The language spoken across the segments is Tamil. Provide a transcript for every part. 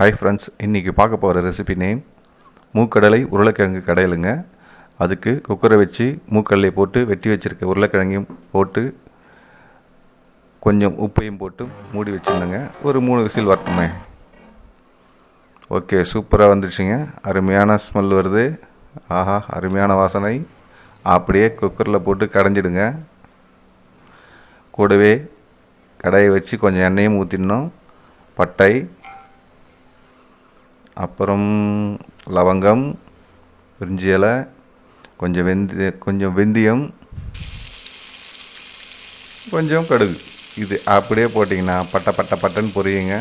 ஹாய் ஃப்ரெண்ட்ஸ் இன்றைக்கி பார்க்க போகிற ரெசிபி நேம் மூக்கடலை உருளைக்கிழங்கு கடையிலுங்க. அதுக்கு குக்கரை வச்சு மூக்கடலை போட்டு வெட்டி வச்சுருக்க உருளைக்கிழங்கையும் போட்டு கொஞ்சம் உப்பையும் போட்டு மூடி வச்சுருந்தேங்க ஒரு மூணு விசில் வரட்டுமே. ஓகே சூப்பராக வந்துடுச்சுங்க அருமையான ஸ்மெல் வருது. ஆஹா அருமையான வாசனை. அப்படியே குக்கரில் போட்டு கடைஞ்சிடுங்க. கூடவே கடையை வச்சு கொஞ்சம் எண்ணெயும் ஊற்றிடணும் பட்டை அப்புறம் லவங்கம் பிரிஞ்சி இலை கொஞ்சம் வெந்தி கொஞ்சம் வெந்தயம் கொஞ்சம் கடுகு. இது அப்படியே போட்டிங்கன்னா பட்டை பட்டை பட்டன்னு பொரியுங்க.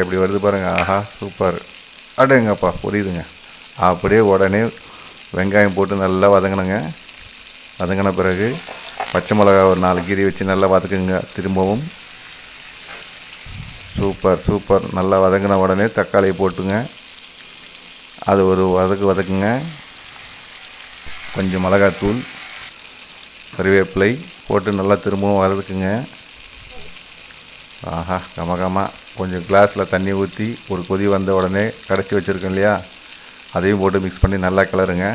எப்படி வருது பாருங்கள் ஆஹா சூப்பர் அடேங்கப்பா புரியுதுங்க. அப்படியே உடனே வெங்காயம் போட்டு நல்லா வதங்கினங்க வதங்கின பிறகு பச்சை மிளகா ஒரு நாலு கீரி வச்சு நல்லா வதக்குங்க. திரும்பவும். சூப்பர் சூப்பர் நல்லா வதங்கின உடனே தக்காளியை போட்டுங்க. அது ஒரு வதக்கு வதக்குங்க. கொஞ்சம் மிளகாத்தூள் கறிவேப்பிலை போட்டு நல்லா திரும்பவும் வதக்குங்க. ஆஹா கம கொஞ்சம் கிளாஸில் தண்ணி ஊற்றி ஒரு கொதி வந்த உடனே கடைச்சி வச்சுருக்கோம் இல்லையா? அதையும் போட்டு மிக்ஸ் பண்ணி நல்லா கிளறுங்க.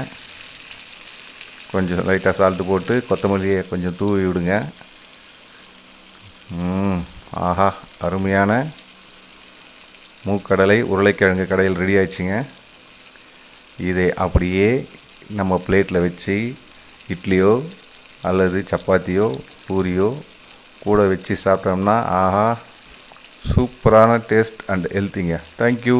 கொஞ்சம் லைட்டாக சால்ட்டு போட்டு கொத்தமல்லியை கொஞ்சம் தூவி விடுங்க. ஆஹா அருமையான மூக்கடலை உருளைக்கிழங்கு கடையில் ரெடி ஆயிடுச்சுங்க. இதை அப்படியே நம்ம பிளேட்டில் வச்சு இட்லியோ அல்லது சப்பாத்தியோ பூரியோ கூட வச்சு சாப்பிட்டோம்னா ஆஹா சூப்பரான டேஸ்ட் அண்ட் ஹெல்த்திங்க தேங்க்யூ